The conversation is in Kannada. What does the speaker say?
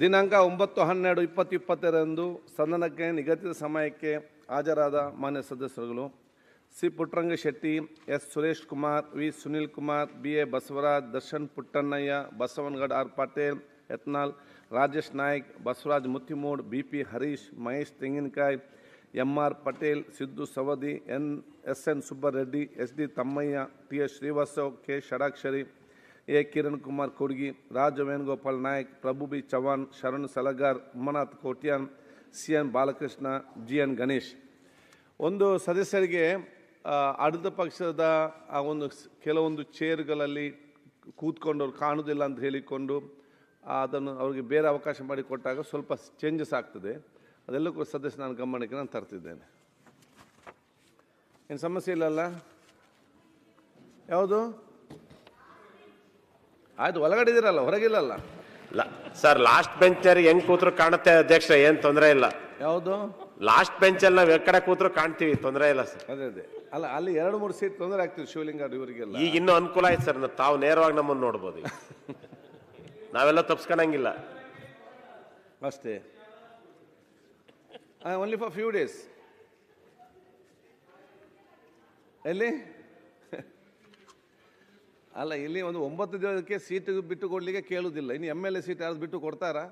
ದಿನಾಂಕ ಒಂಬತ್ತು ಹನ್ನೆರಡು ಇಪ್ಪತ್ತು ಇಪ್ಪತ್ತೆರಡರಂದು ಸದನಕ್ಕೆ ನಿಗದಿತ ಸಮಯಕ್ಕೆ ಹಾಜರಾದ ಮಾನ್ಯ ಸದಸ್ಯರುಗಳು C. Puttaranga Shetty, S. Suresh Kumar, V. Sunil Kumar, B. A. Basavaraj, Darshan Puttannaiah, Basavanagouda R. Patil, Yatnal, Rajesh Naik, Basavaraj Muttimud, B. P. Harish, Mahesh Tenginakai, M. R. Patel, Siddu Savadi, N. S. N. Subbareddy, S. D. Thammaiah, T. S. Srivastav, K. Shadakshari A Kiran Kumar Kodgi, Raja Venugopal Nayak, Prabhu B Chavan Sharan Salagar, Umanath Kotian, C N Balakrishna, G N Ganesh. ಒಂದು ಸದಸ್ಯರಿಗೆ ಆಡಳಿತ ಪಕ್ಷದ, ಆ, ಒಂದು ಕೆಲವೊಂದು ಚೇರ್ಗಳಲ್ಲಿ ಕೂತ್ಕೊಂಡವ್ರು ಕಾಣೋದಿಲ್ಲ ಅಂತ ಹೇಳಿಕೊಂಡು ಅದನ್ನು ಅವರಿಗೆ ಬೇರೆ ಅವಕಾಶ ಮಾಡಿಕೊಟ್ಟಾಗ ಸ್ವಲ್ಪ ಚೇಂಜಸ್ ಆಗ್ತದೆ. ಅದೆಲ್ಲಕ್ಕೂ ಸದಸ್ಯ ನಾನು ಗಮನಕ್ಕೆ ನಾನು ತರ್ತಿದ್ದೇನೆ. ಏನು ಸಮಸ್ಯೆ ಇಲ್ಲಲ್ಲ? ಯಾವುದು? ಆಯ್ತು ಒಳಗಡೆ ಇದ್ದೀರಲ್ಲ ಹೊರಗಿಲ್ಲಲ್ಲ? ಲ- ಸರ್ ಲಾಸ್ಟ್ ಬೆಂಚರ್ ಹೆಂಗ್ ಕೂತ್ರು ಕಾಣುತ್ತೆ ಅಧ್ಯಕ್ಷ ಏನ್ ತೊಂದರೆ ಇಲ್ಲ. ಯಾವುದು? ಲಾಸ್ಟ್ ಬೆಂಚಲ್ಲಿ ನಾವ್ ಎಕಡೆ ಕೂತ್ರು ಕಾಣ್ತೀವಿ ತೊಂದರೆ ಇಲ್ಲ ಸರ್. ಅದೇ ಅದೇ. ಅಲ್ಲ ಅಲ್ಲಿ ಎರಡು ಮೂರು ಸೀಟ್ ತೊಂದರೆ ಆಗ್ತೀವಿ ಶಿವಲಿಂಗ ಇವರಿಗೆಲ್ಲ. ಈಗ ಇನ್ನೂ ಅನುಕೂಲ ಆಯ್ತು ಸರ್ ತಾವು ನೇರವಾಗಿ ನಮ್ಮನ್ನು ನೋಡ್ಬೋದು ಈಗ. ನಾವೆಲ್ಲ ತಪ್ಸ್ಕೊಳಂಗಿಲ್ಲ. ಅಷ್ಟೇ. ಓನ್ಲಿ ಫಾರ್ ಫ್ಯೂ ಡೇಸ್ ಎಲ್ಲಿ? ಅಲ್ಲ, ಇಲ್ಲಿ ಒಂದು ಒಂಬತ್ತು ದಿನಕ್ಕೆ ಸೀಟ್ ಬಿಟ್ಟು ಕೊಡಲಿಕ್ಕೆ ಕೇಳುವುದಿಲ್ಲ ಇನ್ನು ಎಂ ಎಲ್ ಎ ಸೀಟ್ ಯಾರು ಬಿಟ್ಟು ಕೊಡ್ತಾರಾ?